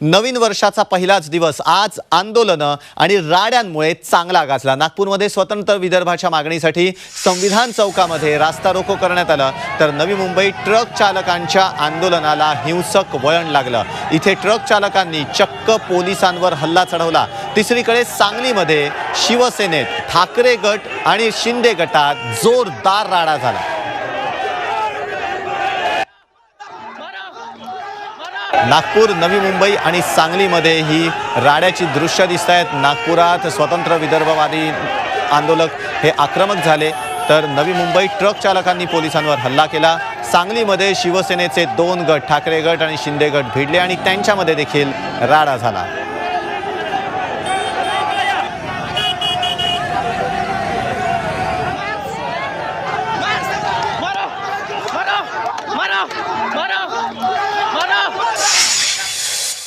नवीन वर्षाचा पहिलाच दिवस. आज आंदोलनं आणि राड्यांमुळे चांगला गाजला. नागपूरमध्ये स्वतंत्र विदर्भाच्या मागणीसाठी संविधान चौकामध्ये रास्ता रोको करण्यात आलं. तर नवी मुंबई ट्रक चालकांच्या आंदोलनाला हिंसक वळण लागलं. इथे ट्रक चालकांनी चक्क पोलिसांवर हल्ला चढवला. तिसरीकडे सांगलीमध्ये शिवसेनेत ठाकरे गट आणि शिंदे गटात जोरदार राडा झाला. नागपूर नवी मुंबई आणि सांगलीमध्ये ही राड्याची दृश्य दिसत आहेत नागपुरात स्वतंत्र विदर्भवादी आंदोलक हे आक्रमक झाले. तर नवी मुंबई ट्रक चालकांनी पोलिसांवर हल्ला केला. सांगलीमध्ये शिवसेनेचे दोन गट ठाकरे गट आणि शिंदे गट भिडले आणि त्यांच्यामध्ये देखील राडा झाला.